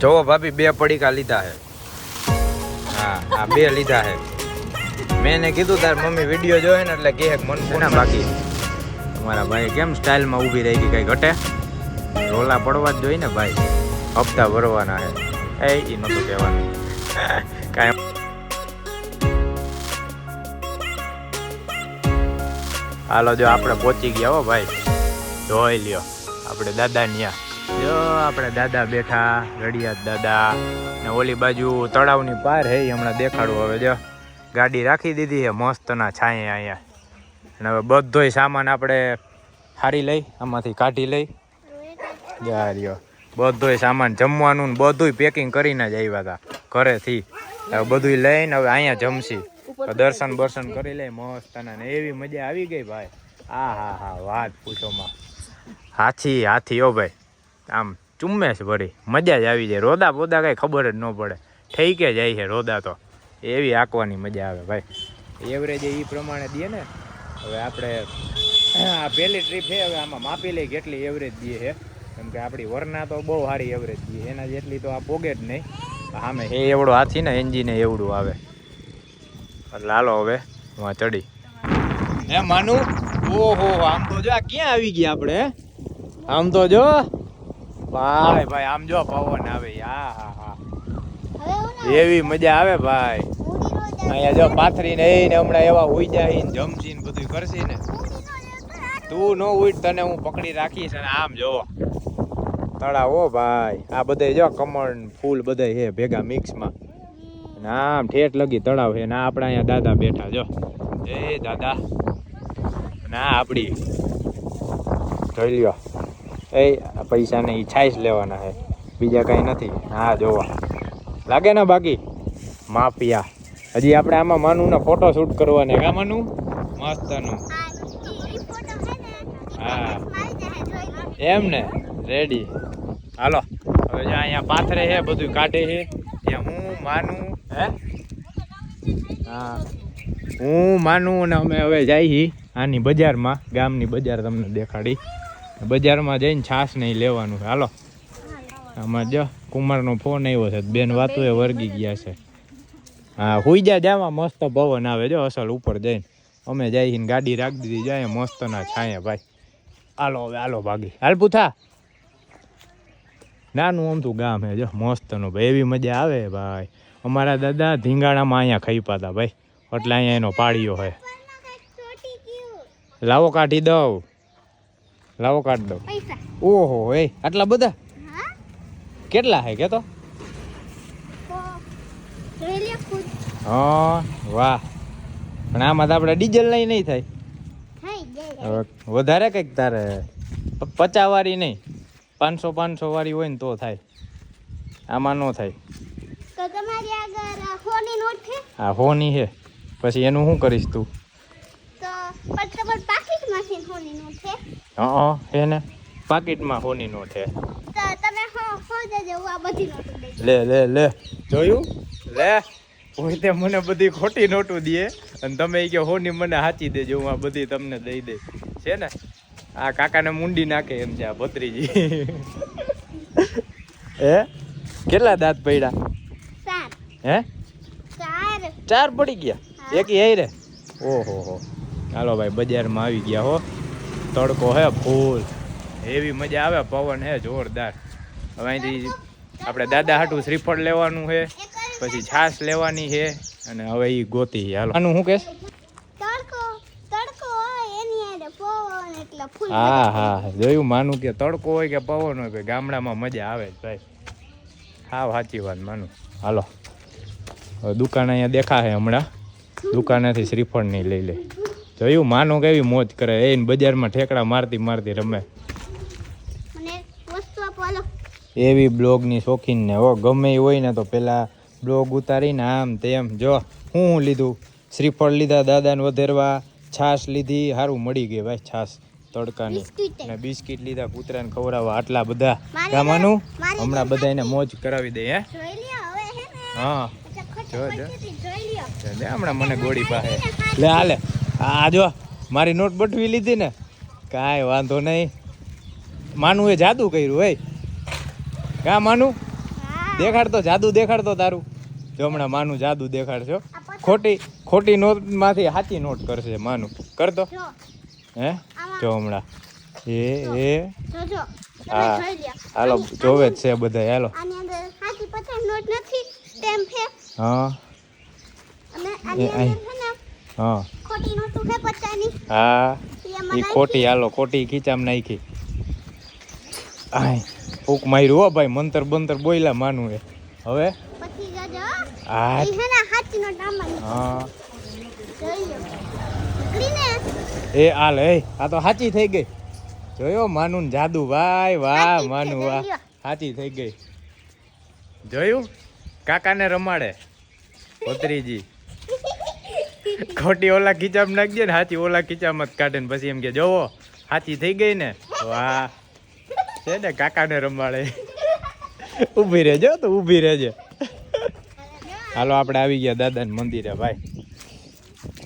જોવો ભાભી બે પડીકા લીધા હે હા આ બે લીધા હે મેં એને કીધું તાર મમ્મી વીડિયો જોયે ને એટલે કે મન ના બાકી. તમારા ભાઈ કેમ સ્ટાઇલમાં ઊભી રહી ગઈ કઈ ઘટે રોલા પડવા જ જોઈએ ને ભાઈ. હપ્તા ભરવાના હે એ ઈ નતું કહેવાનું. કાંઈ હાલો જો આપણે પહોંચી ગયા હો ભાઈ. જોઈ લ્યો. આપણે દાદા ન્યા. જો, આપણે દાદા બેઠા રડિયાત દાદા ને ઓલી બાજુ તળાવની પાર હે હમણાં દેખાડું હવે, જો. ગાડી રાખી દીધી છે મસ્તના છાંયે અહીંયા. અને હવે બધોય સામાન આપણે હારી લઈ, આમાંથી કાઢી લઈ. જા રહ્યો બધોય સામાન જમવાનું ને બધુંય પેકિંગ કરીને જ આવ્યા હતા ઘરેથી. હવે બધુંય લઈને હવે અહીંયા જમશી. દર્શન બર્શન કરી લઈ મસ્ત ને એવી મજા આવી ગઈ ભાઈ. આ, હા હા, વાત પૂછોમાં. હાથી હાથી ઓ ભાઈ. આમ ચુમ્મેશ ભરી મજા જ આવી જાય. રોદા બોદા કાંઈ ખબર જ ન પડે. ઠેકે જાય છે રોદા તો. એવી આંકવાની મજા આવે ભાઈ. એવરેજ એ પ્રમાણે દે ને. હવે આપણે આ પહેલી ટ્રીપ છે હવે આમાં માપી લઈ કેટલી એવરેજ દે છે. કેમ કે આપણી વરના તો બહુ સારી એવરેજ દે એના જેટલી તો આ પોગે જ નહીં. સામે એ એવડો હાથી ને એન્જિન એવડું આવે. લાલો હવે હું ચડી. હે માનું? ઓહો આમ તો જો આ ક્યાં આવી ગયા આપણે? આમ તો જો ભાઈ ભાઈ આમ જો પવન આવે હા હા. હા એવી મજા આવે ભાઈ. અહીંયા જો પાથરી ને હમણાં એવા ઉઈ જાય ને જમશી ને. બધું કરશી ને તું નો ઉઈટ તને હું પકડી રાખીશ અને આમ જો. તળાવ હો ભાઈ. આ બધે જો કમળ ફૂલ બધે છે ભેગા મિક્સમાં. આમ ઠેઠ લગી તળાવ છે. ને આપણા અહીંયા દાદા બેઠા જો. એ દાદા. ના આપડી. જોઈ લ્યો. એ પૈસાને ઈ જ લેવાના છે. બીજા કંઈ નથી. હા, જોવા. લાગે ને બાકી? માફિયા. હજી આપણે આમાં માનુને ફોટો શૂટ કરવાને. કા માનુ? મસ્તનું. હા. એમ ને? રેડી હાલો. હવે જો અહીંયા પાથરે છે, બધું કાઢે છે. ત્યાં હું, માનું, હે? હા. હું, માનું અને અમે હવે જઈએ આની બજારમાં, ગામની બજાર તમને દેખાડી. બજારમાં જઈને છાશ નહીં લેવાનું. છે હાલો. આમાં જો કુમારનો ફોન આવ્યો છે. બેન વાતો એ વર્ગી ગયા છે. હા, હુઈ જા જામાં મસ્ત પવન આવે. જો અસલ ઉપર જઈને. અમે જઈને ગાડી રાખી દીધી. જાય મસ્ત ના છાંયે ભાઈ. હાલો, હવે હાલો ભાગી. હાલ પૂથા. નાનું અમથું ગામ હે, જો મસ્તનું. ભાઈ, એવી મજા આવે ભાઈ. અમારા દાદા ધીંગાણામાં અહીંયા ખાઈ પાતા ભાઈ. એટલે અહીંયા એનો પાળીઓ હોય લાવો કાઢી દઉં. લાવો કાઢ દઉં ઓહો એ આટલા બધા? કેટલા હે કે તો તો જોઈ લે ખુદ. હા વાહ. પણ આમાં તો આપણે ડીઝલ નહીં નહીં થાય. વધારે કંઈક તારે. પચાસ વાળી નહીં. પાંચસો પાંચસો વાળી હોય ને તો થાય. આમાં ન થાય. હા હોની છે? પછી એનું શું કરીશ તો પણ તમારી પાકીટમાંથી હોની નોટ છે હા હે ને પાકીટમાં હોની નો છે તમે હો હો જજો આ બધી નોટ લે લે લે. જોયું? લે. હું તે મને બધી ખોટી નોટું દે અને તમે કે હોની મને સાચી દેજો હું આ બધી તમને દઈ દે છે ને? આ કાકાને મુંડી નાખે એમ છે આ ભત્રીજી. હે? કેટલા દાંત પડ્યા? ચાર. હે? ચાર. પડી ગયા? એક હે રે ઓહો હો. ચાલો ભાઈ બજારમાં આવી ગયા હો. તડકો હે ફૂલ. એવી મજા આવે પવન હે જોરદાર. હવે અહીંથી આપણે દાદા હાટું શ્રીફળ લેવાનું છે પછી છાશ લેવાની છે અને હવે એ ગોતી હાલો. આનું શું કહેશ? તડકો તડકો હોય એની આડે પવન એટલે ફૂલ હા હા જોયું માનું કે તડકો હોય કે પવન હોય કે ગામડામાં મજા આવે જ ભાઈ. હા સાચી વાત માનું. હાલો. હવે દુકાન અહીંયા દેખાશે હમણાં. દુકાનેથી શ્રીફળ નહીં લઈ લે. જોયું માનું કેવી મોજ કરે. એ બજારમાં ઠેકડા મારતી મારતી રમે. એવી બ્લોગની શોખીન ને હો ગમે એ હોય ને તો પેલા બ્લોગ ઉતારીને આમ તેમ. જો હું લીધું? શ્રીફળ લીધા દાદાને વધેરવા છાશ લીધી સારું મળી ગઈ ભાઈ છાશ તડકાની. અને બિસ્કિટ લીધા કૂતરાને ખવડાવવા આટલા બધા. ગામાનું હમણાં બધા એને મોજ કરાવી દે હે? હે જો, જો. હમણાં મને ગોળી પાસે લે હાલે. આ જો મારી નોટ બટવી લીધી ને કાંઈ વાંધો નહીં. માનું એ જાદુ કર્યું હોય કા માનું? દેખાડતો જાદુ દેખાડતો તારું. જો હમણાં માનું જાદુ દેખાડશો. ખોટી ખોટી નોટમાંથી સાચી નોટ કરશે માનું. કરતો હે? જો હમણાં. એ એ હા. હાલો જોવે જ છે બધા હાલો. આની હા. હા ખોટી નોટો છે પચાસની હા. એ ખોટી હાલો ખોટી ખીચામ નાખી. આય ફૂક માર્યું હો ભાઈ મંતર બંતર બોયલા માનું એ. હવે. પછી જજો. હા. છે ને હાચી નો આમાં હા લો. એ હાલ એ આ તો સાચી થઈ ગઈ. જોયો માનું ને જાદુ ભાઈ વાહ માનું વાહ સાચી થઈ ગઈ. જોયું? કાકાને રમાડે. ભત્રીજી ખોટી ઓલા ખીચામાં નાખજે ને હાથી ઓલા ખીચામાં જ કાઢે ને પછી એમ કે, જોવો, હાથી થઈ ગઈ ને. વાહ. છે ને કાકાને રમાડે. ઊભી રહેજો તો ઊભી રહેજે. હાલો, આપણે આવી ગયા દાદાને મંદિરે, ભાઈ.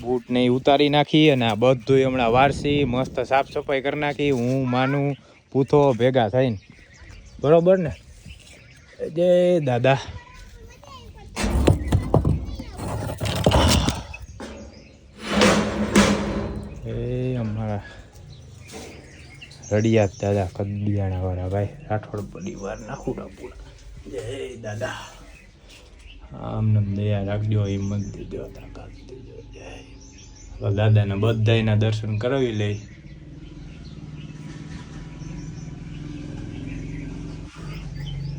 બૂટ ને ઉતારી નાખી અને આ બધું હમણાં વારસી, મસ્ત સાફ સફાઈ કરી નાખી. હું, માનું પૂથો ભેગા થઈને. બરોબર ને? જય દાદા. રડિયાત દાદા કદિયાણા વાળા ભાઈ, રાઠોડ પરિવાર નાખુડા પૂરા. જય દાદા. આમને દયા રાખજો, હિંમત દેજો, તાકાત દેજો. જય. દાદાના બધાયના દર્શન કરાવી લઈ.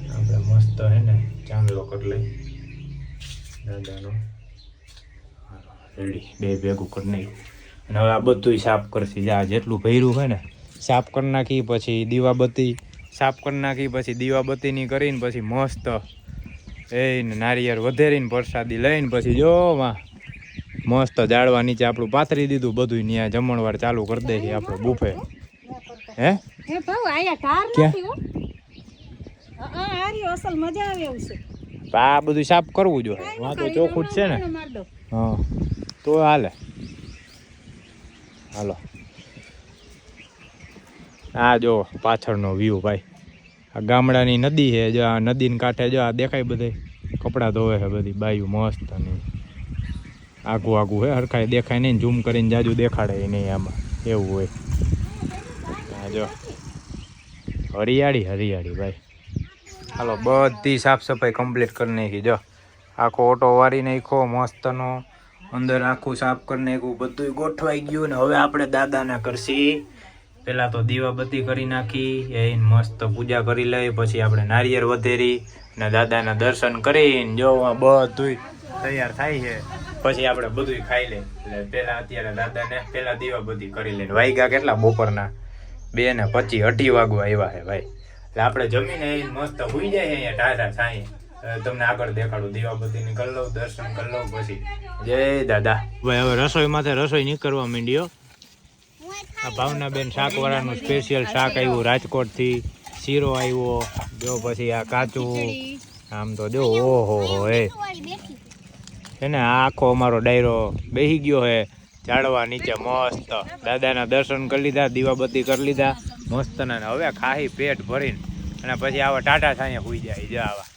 આપણે મસ્ત હે ને ચાંદલો કરી લઈ. દાદાનો. રેડી. બે ભેગું કરી નાખ્યું. અને હવે આ બધું સાફ કરશે. જા જેટલું ભર્યું હોય ને સાફ કરી નાખી પછી દીવાબત્તી સાફ કરી નાખી પછી દીવાબત્તીની કરીને પછી મસ્ત એ નારિયેળ વધેરીને પ્રસાદી લઈને પછી જો માં મસ્ત જાળવા નીચે આપણું પાથરી દીધું બધું ત્યાં જમણવાર ચાલુ કરી દે છે આપણો બુફે. હે? આ બધું સાફ કરવું જોઈએ. વાં તો ચોખ્ખું જ છે ને. હા તો હાલે. હાલો. આ જો પાછળનો વ્યૂ ભાઈ. આ ગામડાની નદી છે, જો આ નદીને કાંઠે જો આ દેખાય બધે કપડાં ધોવે છે બધી, બાયું મસ્ત અને આગું આગું હે હરખાય દેખાય નહીં ઝૂમ કરીને જાજુ દેખાડે નહીં આમાં. એવું હોય. આ જો. હરિયાળી હરિયાળી ભાઈ. હાલો, બધી સાફ સફાઈ કમ્પ્લીટ કરી નાખી, જો. આખો ઓટો વારી નાખ્યો, મસ્તનો. અંદર આખું સાફ કરી નાખ્યું બધું ગોઠવાઈ ગયું ને હવે આપણે દાદાના કરશી પેલા તો દીવાબત્તી કરી નાખી, એ મસ્ત પૂજા કરી લઈ, પછી આપણે નારિયેળ વધેરી ને દાદાના દર્શન કરીને જો આ બધું તૈયાર થાય છે. પછી આપણે બધું ખાઈ લઈએ. એટલે પહેલાં અત્યારે દાદાને પેલા દીવાબત્તી કરી લઈને વાગ્યા કેટલા બપોરના? બે ને પચી અઢી વાગવા આવ્યા છે ભાઈ. એટલે આપણે જમીને મસ્ત હોઈ જાય અહીંયા ટાઢા છાંય તમને આગળ દેખાડું દીવાબત્તીની કરી લઉં, દર્શન કરી લઉં, પછી. જય દાદા. ભાઈ, હવે રસોઈ માથે રસોઈ નીકળવા માંડ્યો. આ ભાવનાબેન શાકવાળાનું સ્પેશિયલ શાક આવ્યું. રાજકોટથી શીરો આવ્યો જો પછી આ કાચું આમ તો જો ઓહો હો હે છે ને આ આખો અમારો ડાયરો બેસી ગયો હે ઝાડવા નીચે મસ્ત. દાદાના દર્શન કરી લીધા દીવાબત્તી કરી લીધા મસ્ત ને હવે ખાહી પેટ ભરીને. અને પછી આવા ટાટા છાંયા હુઈ જાય જો આવા.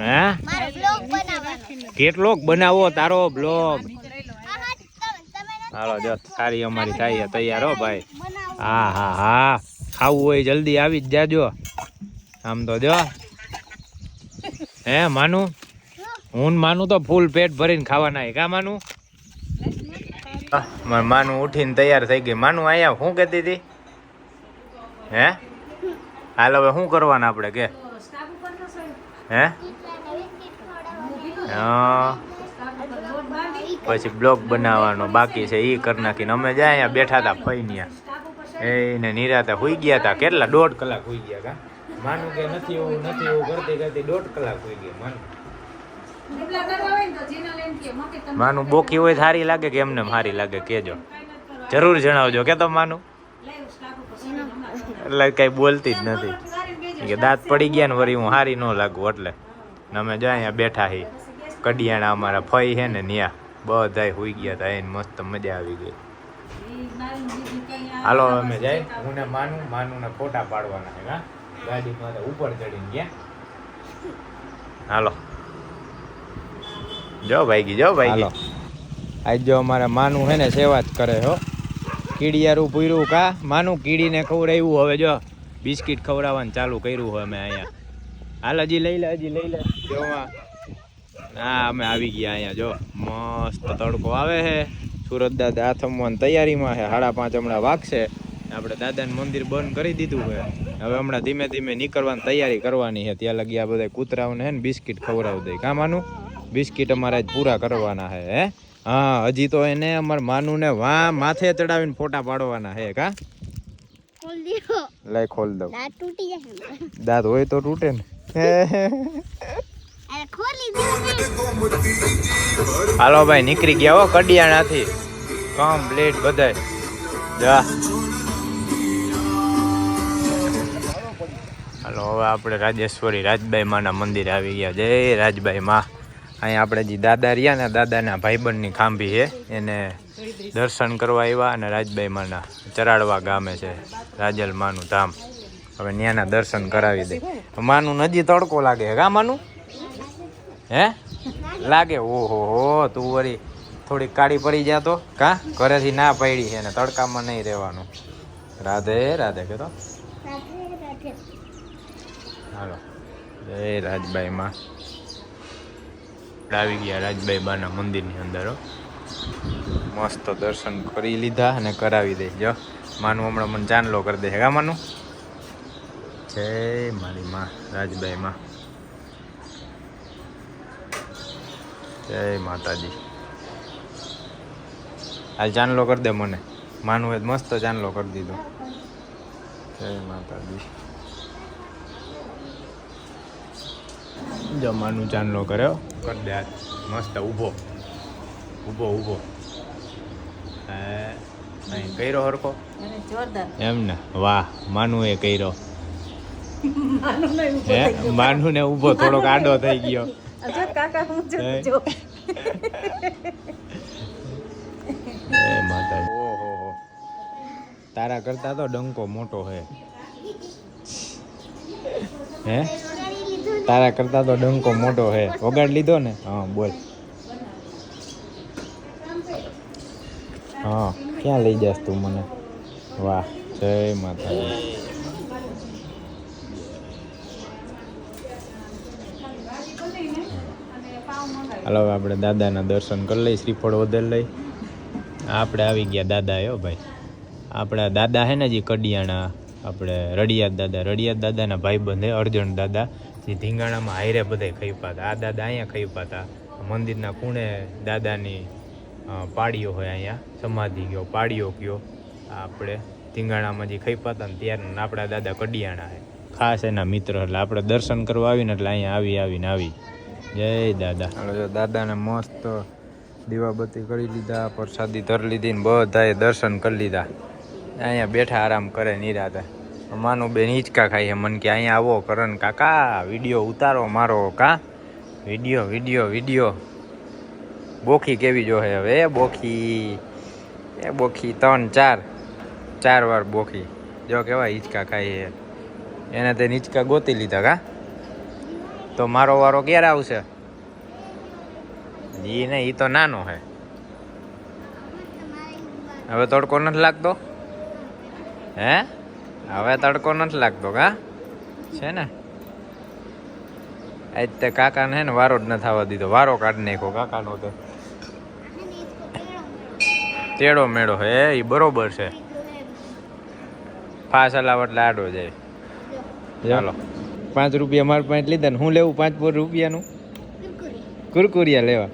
હે? કેટલોક બનાવો તારો બ્લોગ હાલો જો સારી અમારી થાય તૈયાર હો ભાઈ. હા હા હા. ખાવું હોય જલ્દી આવી જ જાજો. આમ તો જો. હે માનું? હું માનું તો ફૂલ પેટ ભરીને ખાવાના કા માનું? માનું ઉઠીને તૈયાર થઈ ગઈ. માનું અહીંયા શું કહેતી હતી? હે? હાલ હવે શું કરવાના આપણે કે? હે? હા. પછી બ્લોગ બનાવવાનો બાકી છે એ કરી નાખીને. અમે જાય અહીંયા બેઠા હતા ફઈને એને નિરાતા હોઈ ગયા હતા કેટલા? દોઢ કલાક હોઈ ગયા કા? માનું કે નથી એવું નથી એવું કરતી કરતી દોઢ કલાક હોઈ ગયા, માનું. માનું બોકી હોય સારી લાગે કે એમને સારી લાગે, કેજો. જરૂર જણાવજો, કે તો માનું? એટલે કઈ બોલતી જ નથી. કે દાંત પડી ગયા ને વળી હું સારી ન લાગુ એટલે. અમે જો અહીંયા બેઠા હી. કડિયાણા અમારા ફઈ છે ને ન્યા. બધાય હોઈ ગયા હતા એને મસ્ત મજા આવી ગઈ. હાલો હવે અમે જાય. હું ને માનું માનું ને ફોટા પાડવાના છે હા? ગાડી મારે ઉપર ચડીને ગયા. હાલો. જો ભાઈ જો ભાઈ આજ જો અમારે માનું હે ને સેવા જ કરે હો. કીડિયારું પૂર્યું કા? માનું કીડીને ખવડાવ્યું હવે જો. બિસ્કિટ ખવડાવવાનું ચાલુ કર્યું હોય અમે અહીંયા. હાલ હજી લઈ લે હજી લઈ લે. જો આ. હા અમે આવી ગયા અહીંયા. જો મસ્ત તડકો આવે છે. સુરત દાદા આથમવાની તૈયારીમાં છે. સાડા પાંચ હમણાં વાગશે. આપણે દાદાને મંદિર બંધ કરી દીધું છે. હવે હમણાં ધીમે ધીમે નીકળવાની તૈયારી કરવાની છે. ત્યાં લગી આ બધા કૂતરાઓને હે ને બિસ્કિટ ખવડાવી દે. કા માનું? બિસ્કિટ અમારે પૂરા કરવાના છે હે? હા હજી તો એને અમારે માનું ને વા માથે ચડાવીને ફોટા પાડવાના છે કા? લઈ ખોલ દઉં. દાંત હોય તો તૂટે ને. હાલો ભાઈ, નીકળી ગયા હો કડિયાણાથી. કમ્પ્લીટ બધાય. જા. હાલો, હવે આપણે રાજેશ્વરી રાજબાઈ માના મંદિરે આવી ગયા. જય રાજબાઈ માં. અહીંયા આપણે જે દાદા રહ્યા ને, દાદાના ભાઈબંધની ખાંભી છે, એને દર્શન કરવા આવ્યા અને રાજબાઈ માના ચરાડવા ગામે છે, રાજલ માનું ધામ. હવે ત્યાંના દર્શન કરાવી દે. માનું નજી તડકો લાગે હે માનું? હે? લાગે? ઓહો, હો, તું વળી થોડીક કાળી પડી જાતો કા? ઘરેથી ના પડી છે ને તડકામાં નહીં રહેવાનું. રાધે રાધે કહેતો તો. હાલો. જય રાજભાઈ માં. આવી ગયા રાજબાઈ બાના મંદિરની અંદર મસ્ત દર્શન કરી લીધા અને કરાવી દે. જો, માનું હમણાં મને ચાંદલો કરી દે. હેગા માનું? જય મારી માં રાજભાઈ માં. જય માતાજી. હાલ ચાંદલો કરી દે મને. માનવું એ મસ્ત ચાંદલો કરી દીધો. જય માતાજી. જો માનું ચાંદલો કર્યો. કરી દે મસ્ત ઊભો. ઊભો ઊભો. હે અહીં કર્યો હરખો? એમ ને? વાહ માનું એ કર્યો માનું નહીં ને ઊભો થોડોક આડો થઈ ગયો. જો કાકા હું જો. જો એ માતાજી. ઓહો હો. તારા કરતા તો ડંકો મોટો હે. હે. તારા કરતા તો ડંકો મોટો હે. વગાડ લીધો ને? હા બોલ. હા ક્યાં લઈ જાસ તું મને? વાહ જય માતાજી. હાલો, આપણે દાદાના દર્શન કરી લઈ શ્રીફળ વધેર લઈ. આપણે આવી ગયા દાદા હો ભાઈ. આપણા દાદા હે ને જે કડિયાણા, આપણે રડિયાત દાદા રડિયાત દાદાના ભાઈબંધ હે અર્જણ દાદા, જે ધીંગાણામાં હાયરે બધે ખાઈપા હતા આ દાદા અહીંયા ખાઈપા હતા મંદિરના ખૂણે દાદાની પાડીઓ હોય અહીંયા, સમાધિ ગયો, પાડીઓ ગયો. આપણે ધીંગાણામાં જે ખાઈપા હતા ને ત્યારના આપણા દાદા કડિયાણા હે. ખાસ એના મિત્ર એટલે આપણે દર્શન કરવા આવીને એટલે અહીંયા આવી, આવીને આવી. જય દાદા. હાલો જો દાદાને મસ્ત દીવાબત્તી કરી લીધા, પ્રસાદી ધરી લીધી ને બધાએ દર્શન કરી લીધા. અહીંયા બેઠા આરામ કરે નિરાતે. માનું બેન હિંચકા ખાઈ છે. મને કે અહીંયા આવો કરણ કાકા, વીડિયો ઉતારો મારો કા. Video video video. બોખી કેવી જોહે હવે? એ બોખી. એ બોખી ત્રણ, ચાર. ચાર વાર બોખી. જો કેવા હિંચકા ખાઈ છે. એને તે હિંચકા ગોતી લીધા કા? તો મારો વારો ક્યારે આવશે? એ ને એ તો નાનો હે. હવે તડકો નથી લાગતો? હે? હવે તડકો નથી લાગતો કા? છે ને? આજ તે કાકાને હે ને વારો જ નથી આવવા દીધો. વારો કાઢી નાખ્યો કાકાનો તો. તેડો મેળો હે એ બરોબર છે. ફાસ હલાવ એટલે આડો જાય ચાલો. પાંચ રૂપિયા મારા પાંચ લીધા ને હું લેવું પાંચ પોર રૂપિયાનું? કુરકુરિયા. લેવા.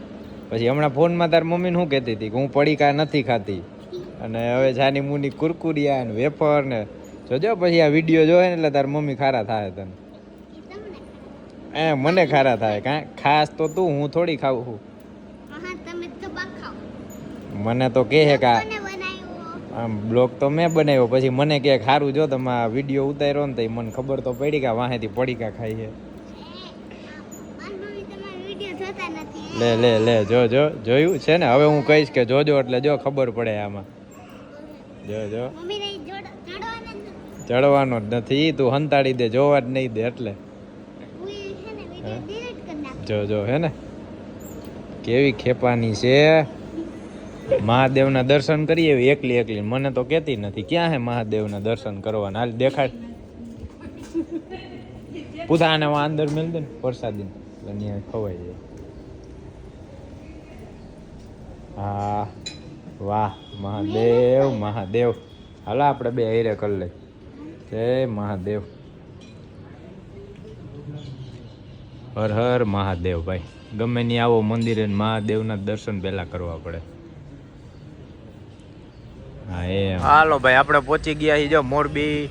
પછી હમણાં ફોનમાં તાર મમ્મીને શું કહેતી હતી કે હું પડીકા નથી ખાતી. અને હવે જાની મુની કુરકુરિયા ને વેફર ને જોજો પછી આ વીડિયો જોવે ને એટલે તાર મમ્મી ખારા થાય તને. એ મને. ખારા થાય. કાં ખાસ તો તું હું થોડી ખાઉં છું. મને તો કહે કે આમ બ્લોગ તો મેં બનાવ્યો પછી મને કે સારું જો તમે આ વીડિયો ઉતાર્યો ને તો મને ખબર તો પડી કે વાહેથી પડીકા ખાઈ છે. મારી મમ્મી તમારા વીડિયો જોતા નથી લે લે લે જો જો જોયું છે ને? હવે હું કહીશ કે જોજો એટલે જો ખબર પડે આમાં. જો જો. ચડવાનો જ નથી તું હંતાડી દે જોવા જ નહીં દે એટલે. જો જો હે ને? કેવી ખેપાની છે. મહાદેવના દર્શન કરીએ એવી એકલી એકલી. મને તો કહેતી નથી, ક્યાં હે મહાદેવના દર્શન કરવાના? હાલ દેખાડ. પૂતાને અંદર મેલ દે ને પ્રસાદી ત્યાં ખવાઈ જાય. હા, વાહ, મહાદેવ મહાદેવ. હાલો આપણે બે હૈરે કરી લઈ જય મહાદેવ. હર હર મહાદેવ ભાઈ. ગમે ની આવો મંદિરે મહાદેવના દર્શન પહેલા કરવા પડે. હાલો ભાઈ, આપણે પહોંચી ગયા જો મોરબી.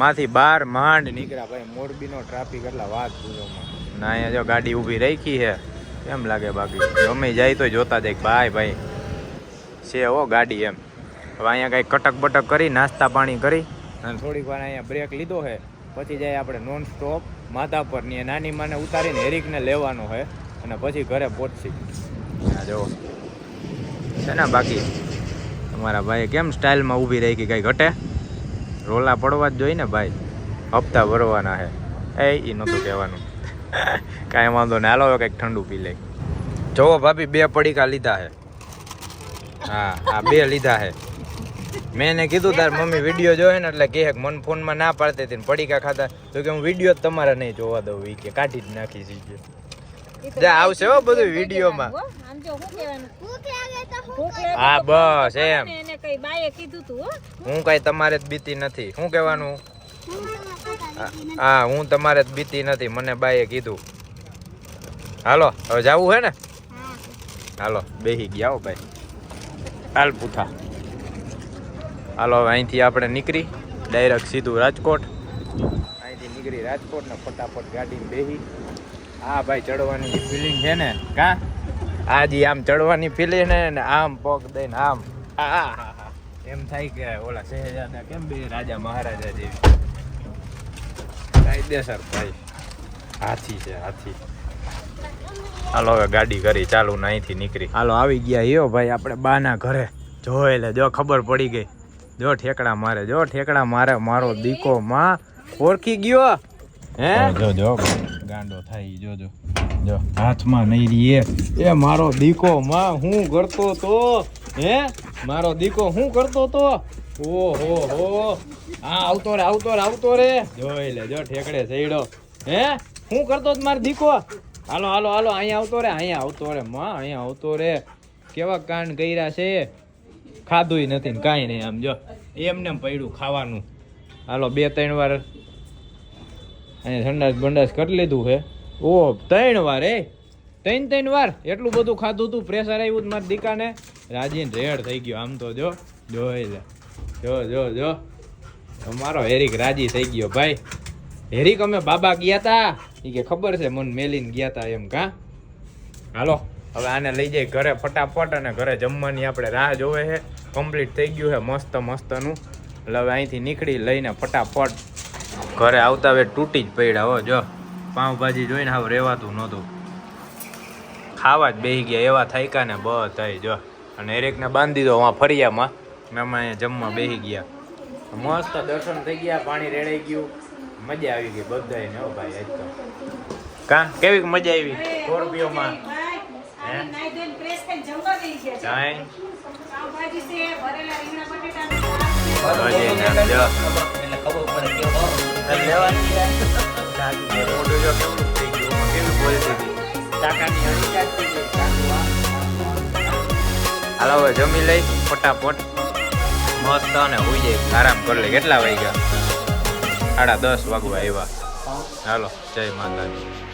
માંથી બાર માંડ નીકળ્યા ભાઈ, મોરબીનો ટ્રાફિક એટલા વાત પૂરોમાં ના અહીંયા જો ગાડી ઊભી રાખી છે. કેમ લાગે બાકી? ગમે જાય તો જોતા જાય ભાઈ ભાઈ. છે હો ગાડી એમ. હવે અહીંયા કાંઈ કટક બટક કરી, નાસ્તા પાણી કરી. અને થોડીક વાર અહીંયા બ્રેક લીધો છે. પછી જાય આપણે નોન સ્ટોપ માધા પરની નાની માને ઉતારીને હેરિકને લેવાનો છે. અને પછી ઘરે પહોંચી જો. છે ને બાકી? તમારા ભાઈ કેમ સ્ટાઇલમાં ઊભી રહી કઈ ઘટે? રોલા પડવા જ જોઈએ ને ભાઈ. હપ્તા ભરવાના છે એ એ નહોતું કહેવાનું. કાંઈ વાંધો ને હાલો કંઈક ઠંડુ પી લે જોવો ભાભી, બે પડીકા લીધા છે હા હા બે લીધા છે મેં એને કીધું, તાર મમ્મી વીડિયો જોયે ને એટલે કહે કે મન ફોનમાં ના પાડતી હતી પડીકા ખાતા તો કે હું વીડિયો જ તમારે નહીં જોવા દઉં એ કે કાઢી જ નાખી છે. જા, આવશે હો બધું વિડીયોમાં. હો, આમ જો કહેવાનું? હું બસ, એમ. એને કઈ બાએ કીધું તું હો. હું કઈ તમારે જ બીતી નથી. શું કહેવાનું? હું. હા તમારે જ બીતી નથી. મને બાઈએ કીધું. હાલો હવે જાવું હે ને? હાલો બેહી ગયા હો ભાઈ. હાલ પૂઠા. હાલો હવે અહીંથી આપણે નીકળી. ડાયરેક્ટ સીધું રાજકોટ. અહીંથી નીકળી રાજકોટ ને ફટાફટ ગાડીમાં બેહી. હા ભાઈ, ચડવાની ફિલિંગ છે ને, કા? આજી આમ ચડવાની ફિલિંગ ને, આમ પગ દઈને આમ. એમ થાય કે ઓલા શહેજાદા કેમ બે રાજા મહારાજા જેવી? કાયદેસર ભાઈ. હાથી છે, હાથી. હાલો, હવે ગાડી કરી, ચાલુ ને અહીંથી નીકળી. હાલો, આવી ગયા યો ભાઈ, આપણે બાના ઘરે. જોઈ લે જો ખબર પડી ગઈ. જો ઠેકડા મારે, જો ઠેકડા મારે, મારો દીકો માં ઓળખી ગયો. હે? જો જો. ગાંડો થાય જોજો. જો જો જો હાથમાં નહીં રીએ. એ મારો દીકો, માં હું કરતો તો? હે? મારો દીકો હું કરતો તો? ઓહો, હો. હા આવતો રે આવતો રે આવતો રે. જોઈ લે જો ઠેકડે સઈડો હે? હું કરતો તો મારો દીકો? હાલો હાલો હાલો, અહીંયા આવતો રે, અહીંયા આવતો રે, માં, અહીંયા આવતો રે. કેવા કાંડ કર્યા છે? ખાધુંય નથી ને કાંઈ નહીં આમ, જો. એમને એમ પડ્યું ખાવાનું. હાલો, બે, ત્રણ વાર અહીંયા સંડાસ બંડાસ કરી લીધું છે. ઓ, ત્રણ વાર, એ? ત્રણ ત્રણ વાર? એટલું બધું ખાધું તું પ્રેશર આવ્યું હતું મારી દીકાને? રાજીને રેડ થઈ ગયો, આમ તો જો જોઈ લે. જો જો જો. તમારો હેરિક રાજી થઈ ગયો, ભાઈ. હેરિક, અમે બાબા ગયા તા. એ કે ખબર છે, મને મેલીને ગયા તા એમ કા? હાલો, હવે આને લઈ જાય ઘરે ફટાફટ અને ઘરે જમવાની આપણે રાહ જોવે છે. કમ્પ્લીટ થઈ ગયું છે, મસ્ત, મસ્તનું. એટલે હવે અહીંથી નીકળી લઈને ફટાફટ ઘરે આવતા હવે તૂટી જ પડ્યા હો જો. પાઉંભાજી જોઈને હાવ રહેવાતું નહોતું. ખાવા જ બેસી ગયા એવા થાયકા ને બધાય જો. અને એરેકને બાંધી દો વાં ફરિયામાં ને અમે અહીંયા જમવા બેસી ગયા. મસ્ત દર્શન થઈ ગયા પાણી રેડાઈ ગયું. મજા આવી ગઈ બધાય ને હો ભાઈ આજ તો. કા કેવી મજા આવી? સ્કોર્પિયોમાં. હે? નાઈ મોઢું જો થઈ ગયું બોલતી હતી કાકાની હળી કાઢતી. હાલો હવે જમી લઈ ફટાફટ. મસ્ત અને હોઈ જાય. આરામ કરી લે. કેટલા વાગ્યા? સાડા દસ વાગવા આવ્યા. હાલો જય માતાજી.